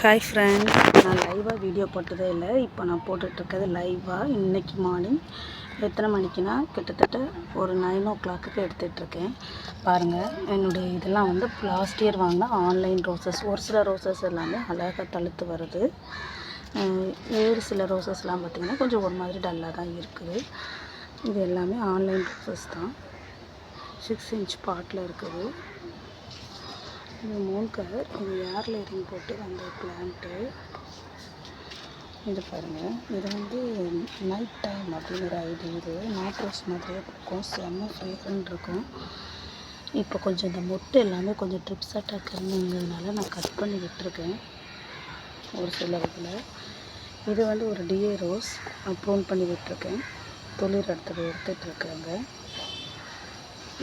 Hi friends நான் லைவாக video போட்டதே இல்லை. இப்போ நான் போட்டுட்ருக்கிறது லைவாக இன்னைக்கு மார்னிங் எத்தனை மணிக்குனா கிட்டத்தட்ட ஒரு நைன் ஓ கிளாக்குக்கு எடுத்துகிட்ருக்கேன் பாருங்கள் என்னுடைய இதெல்லாம் வந்து லாஸ்ட் இயர் வாங்கின ஆன்லைன் ரோசஸ் ஒரு சில ரோசஸ் எல்லாமே அழகாக தழுத்து வருது. வேறு சில ரோசஸ்லாம் பார்த்திங்கன்னா கொஞ்சம் ஒரு மாதிரி டல்லாக தான் இருக்குது. இது எல்லாமே ஆன்லைன் ரோசஸ் தான். சிக்ஸ் இன்ச் பாட்டில் இருக்குது. இது மூன் கலர் இது ஏர் லைட்டிங் போட்டு வந்த பிளான்ட்டு இது பாருங்கள் இது வந்து நைட் டைம் அப்படிங்கிற ஐடி இது. நாட் ரோஸ் மாதிரியே இருக்கும் செம்ம ஃப்ரேக்ரண்ட் இருக்கும். இப்போ கொஞ்சம் இந்த மொட்டு எல்லாமே கொஞ்சம் ட்ரிப்ஸ் அட்டாக் இருந்ததுனால நான் கட் பண்ணி விட்டுருக்கேன். ஒரு சில இதில். இது வந்து ஒரு டிஏ ரோஸ் அப்ரோன் ப்ரூன் பண்ணி விட்டுருக்கேன். தொழில் இடத்துல எடுத்துகிட்ருக்காங்க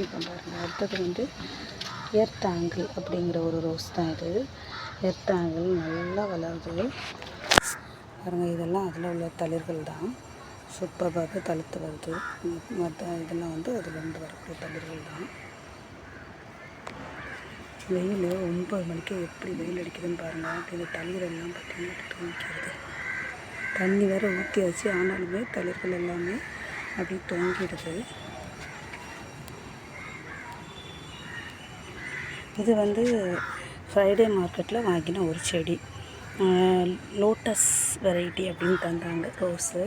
இப்போ பாருங்கள் அடுத்தது வந்து எர்த் ஆங்கிள் அப்படிங்கிற ஒரு ரோஸ் தான் இது. எர்த் ஆங்கிள் நல்லா வளருது. பாருங்கள் இதெல்லாம் அதில் உள்ள தளிர்கள் தான். சூப்பராக தழுத்து வருது. மற்ற இதெல்லாம் வந்து அதிலிருந்து வரக்கூடிய தளிர்கள் தான். வெயில் ஒன்பது மணிக்கு எப்படி வெயில் அடிக்குதுன்னு பாருங்கள் இந்த தளிரெல்லாம் பார்த்திங்கன்னா தூங்கிக்கிறது தண்ணி வேறு ஊற்றியாச்சு ஆனாலுமே தளிர்கள் எல்லாமே அப்படி தொங்கிடுது இது வந்து ஃப்ரைடே மார்க்கெட்டில் வாங்கின ஒரு செடி. லோட்டஸ் வெரைட்டி அப்படின்னு தந்தாங்க ரோஸு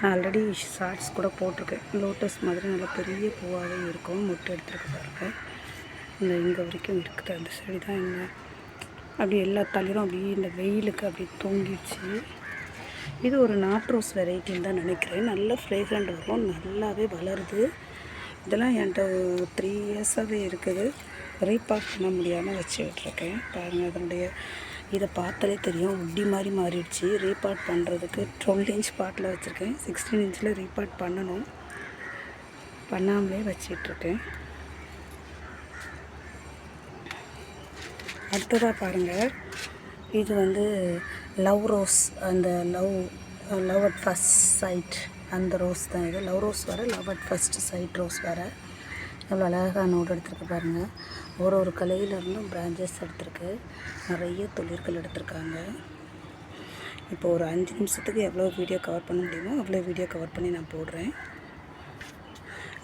நான் ஆல்ரெடி ஷார்ட்ஸ் கூட போட்டிருக்கேன். லோட்டஸ் மாதிரி நல்லா பெரிய பூவாகவே இருக்கும். முட்டை எடுத்துருக்கு பாருங்க. இந்த இங்கே வரைக்கும் இருக்குது. அந்த செடி தான் என்ன அப்படி எல்லா தளிரும் அப்படியே இந்த வெயிலுக்கு அப்படி தூங்கிடுச்சு. இது ஒரு நாட் ரோஸ் வெரைட்டின்னு தான் நினைக்கிறேன். நல்ல ஃப்ரேக்ரண்ட் இருக்கும் நல்லாவே வளருது. இதெல்லாம் என்கிட்ட த்ரீ இயர்ஸாகவே இருக்குது. ரீபாக் பண்ண முடியாமல் வச்சு விட்ருக்கேன் பாருங்கள் அதனுடைய இதை பார்த்தாலே தெரியும். உட்டி மாதிரி மாறிடுச்சு. ரீபாட் பண்ணுறதுக்கு டுவெல் இன்ச் பாட்டில் வச்சுருக்கேன். சிக்ஸ்டீன் இன்ச்சில் ரீபாட் பண்ணணும். பண்ணாமலே வச்சிட்ருக்கேன் அடுத்ததாக பாருங்கள் இது வந்து லவ் ரோஸ் அந்த love love at first sight அந்த ரோஸ் தான் இது. லவ் ரோஸ் வர love at first sight rose வர எவ்வளோ அழகாக நோட் எடுத்துருக்கு பாருங்கள் ஒரு ஒரு கலையிலேருந்தும் பிரான்ச்சஸ் எடுத்திருக்கு. நிறைய தொழில்கள் எடுத்திருக்காங்க. இப்போ ஒரு அஞ்சு நிமிஷத்துக்கு எவ்வளோ வீடியோ கவர் பண்ண முடியுமோ அவ்வளோ வீடியோ கவர் பண்ணி நான் போடுறேன்.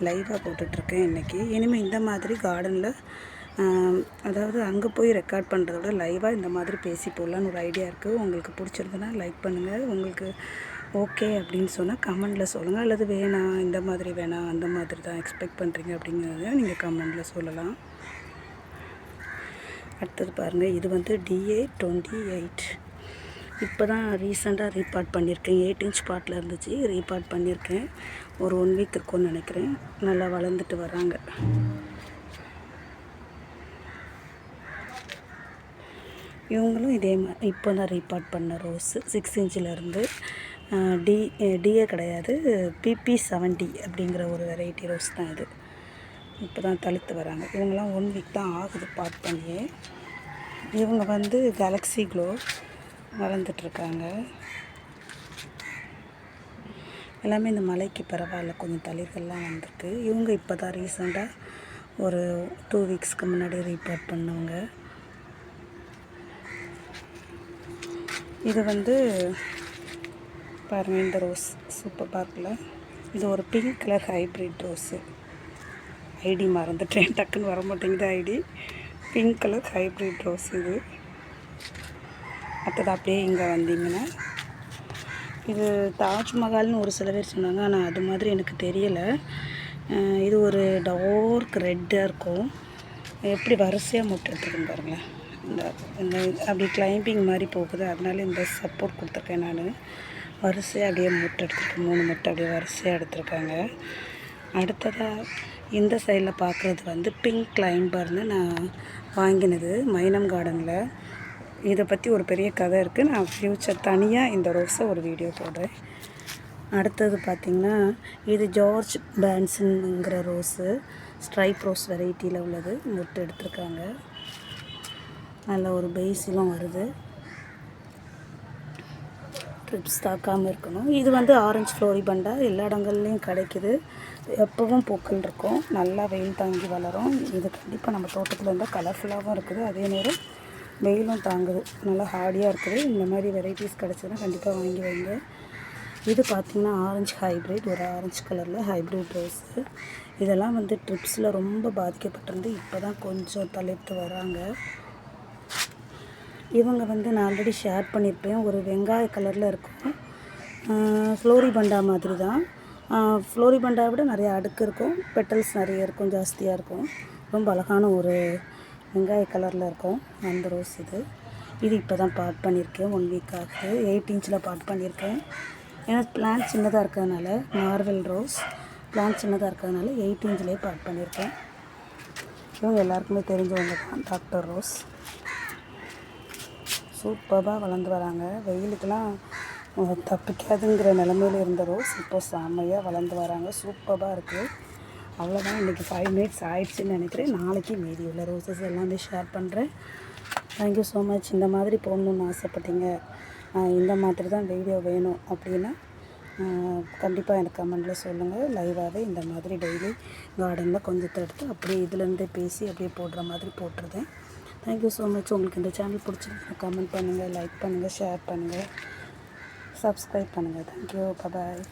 லைவாக போட்டுட்ருக்கேன் இன்றைக்கி இனிமேல் இந்த மாதிரி கார்டனில் அதாவது அங்கே போய் ரெக்கார்ட் பண்ணுறத விட லைவாக இந்த மாதிரி பேசி போடலான்னு ஒரு ஐடியா இருக்குது உங்களுக்கு பிடிச்சிருந்ததுன்னா லைக் பண்ணுங்கள் உங்களுக்கு ஓகே அப்படின்னு சொன்னால் கமெண்டில் சொல்லுங்கள் அல்லது வேணாம் இந்த மாதிரி வேணாம் அந்த மாதிரி தான் எக்ஸ்பெக்ட் பண்ணுறீங்க அப்படிங்கிறத நீங்கள் கமெண்டில் சொல்லலாம். அடுத்தது பாருங்கள் இது வந்து டிஏ டுவெண்ட்டி எயிட் இப்போ தான் ரீசெண்டாக ரீபார்ட் பண்ணியிருக்கேன் எயிட் இன்ச் பாட்டில் இருந்துச்சு ரீபார்ட் பண்ணியிருக்கேன். ஒரு ஒன் வீக் இருக்கும்னு நினைக்கிறேன். நல்லா வளர்ந்துட்டு வராங்க. இவங்களும் இதே மாதிரி இப்போ தான் ரீபார்ட் பண்ண ரோஸு சிக்ஸ் இன்ச்சிலேருந்து டி டிஏ கிடையாது பிபி செவன்டி அப்படிங்கிற ஒரு வெரைட்டி ரோஸ் தான் இது. இப்போ தான் தழுத்து வராங்க. இவங்கெல்லாம் ஒன் வீக் தான் ஆகுது பார்ட் பண்ணியே. இவங்க வந்து கேலக்ஸி க்ளோ வளர்ந்துட்டுருக்காங்க. எல்லாமே இந்த மலைக்கு பரவாயில்ல. கொஞ்சம் தளிர்கள்லாம் வந்திருக்கு. இவங்க இப்போ தான் ரீசெண்டாக ஒரு டூ வீக்ஸ்க்கு முன்னாடி ரீபார்ட் பண்ணவங்க. இது வந்து பாருங்கள் இந்த ரோஸ் சூப்பர் பார்க்கில் இது ஒரு pink colour hybrid rose ID மறந்துட்டேன். டக்குன்னு வர மாட்டேங்குது ID. Pink colour hybrid rose இது. அடுத்தது அப்படியே இங்கே வந்தீங்கன்னா. இது தாஜ்மஹால்னு ஒரு சில பேர் சொன்னாங்க. ஆனால் அது மாதிரி எனக்கு தெரியலை. இது ஒரு டார்க் ரெட்டாக இருக்கும். எப்படி வரிசையாக முட்டை பாருங்களேன். இந்த இந்த அப்படி கிளைம்பிங் மாதிரி போகுது. அதனால இந்த சப்போர்ட் கொடுத்துருக்கேன் நான். வரிசையாக அப்படியே முட்டை எடுத்துருக்கேன் மூணு முட்டை அப்படியே வரிசையாக எடுத்திருக்காங்க. அடுத்ததாக இந்த சைடில் பார்க்குறது வந்து பிங்க் கிளைம்பர்னு நான் வாங்கினது மைனம் கார்டனில் இதை பற்றி ஒரு பெரிய கதை இருக்குது நான் ஃப்யூச்சர் தனியாக இந்த ரோஸை ஒரு வீடியோ போடுறேன். அடுத்தது பார்த்திங்கன்னா இது ஜார்ஜ் பேன்சன்ங்கிற ரோஸு. ஸ்ட்ரைப் ரோஸ் வெரைட்டியில் உள்ளது. முட்டு எடுத்திருக்காங்க. நல்ல ஒரு பேஸிலும் வருது. ட்ரிப்ஸ் தாக்காமல் இருக்கணும். இது வந்து ஆரஞ்சு ஃப்ளோரிபண்டா எல்லா இடங்கள்லையும் கிடைக்குது. எப்போவும் பூக்கள் இருக்கும். நல்லா வெயில் தாங்கி வளரும். இது கண்டிப்பாக நம்ம தோட்டத்தில் இருந்தால் கலர்ஃபுல்லாகவும் இருக்குது. அதே நேரம் வெயிலும் தாங்குது. நல்லா ஹார்டியாக இருக்குது. இந்த மாதிரி வெரைட்டிஸ் கிடச்சதுன்னா கண்டிப்பாக வாங்கி வைங்க. இது பார்த்திங்கன்னா ஆரஞ்சு ஹைப்ரிட் ஒரு ஆரஞ்சு கலரில் ஹைப்ரிட் ரோஸு இதெல்லாம் வந்து ட்ரிப்ஸில் ரொம்ப பாதிக்கப்பட்டிருந்து இப்போ தான் கொஞ்சம் தளிர்த்து வராங்க இவங்க வந்து நான் ஆல்ரெடி ஷேர் பண்ணியிருப்பேன் ஒரு வெங்காய கலரில் இருக்கும். ஃப்ளோரி பண்டா மாதிரி தான் ஃப்ளோரிபண்டா விட நிறைய அடுக்கு இருக்கும். பெட்டல்ஸ் நிறைய இருக்கும் ஜாஸ்தியாக இருக்கும். ரொம்ப அழகான ஒரு வெங்காய கலரில் இருக்கும். அந்த ரோஸ் இது. இது இப்போ தான் பாட் பண்ணியிருக்கேன். ஒன் வீக் ஆகுது. எயிட் இன்ச்சில் பாட் பண்ணியிருக்கேன். ஏன்னா பிளான் சின்னதாக இருக்கிறதுனால மார்வெல் ரோஸ் பிளான் சின்னதாக இருக்கிறதுனால எயிட் இன்ச்சிலே பாட் பண்ணியிருக்கேன். இவங்க எல்லாருக்குமே தெரிஞ்சவங்க தான் டாக்டர் ரோஸ் சூப்பராக வளர்ந்து வராங்க. வெயிலுக்கெல்லாம் தப்பிக்காதுங்கிற நிலமையில இருந்த ரோஸ் இப்போ செம்மையாக வளர்ந்து வராங்க. சூப்பராக இருக்குது அவ்வளோதான் இன்றைக்கி ஃபைவ் மினிட்ஸ் ஆயிடுச்சுன்னு நினைக்கிறேன். நாளைக்கு மீதி உள்ள ரோசஸ் எல்லாமே ஷேர் பண்ணுறேன் தேங்க்யூ ஸோ மச் இந்த மாதிரி போடணுன்னு ஆசைப்பட்டீங்க. இந்த மாதிரி தான் வீடியோ வேணும் அப்படின்னா கண்டிப்பாக எனக்கு கமெண்டில் சொல்லுங்கள் லைவாகவே இந்த மாதிரி டெய்லி கார்டனில் கொஞ்சத்தை எடுத்து அப்படியே இதுலேருந்தே பேசி அப்படியே போடுற மாதிரி போட்டுருதேன் தேங்க்யூ ஸோ மச் உங்களுக்கு இந்த சேனல் பிடிச்சிருக்கு கமெண்ட் பண்ணுங்கள் லைக் பண்ணுங்கள் ஷேர் பண்ணுங்கள் சப்ஸ்கிரைப் பண்ணுங்கள் தேங்க்யூ பாய்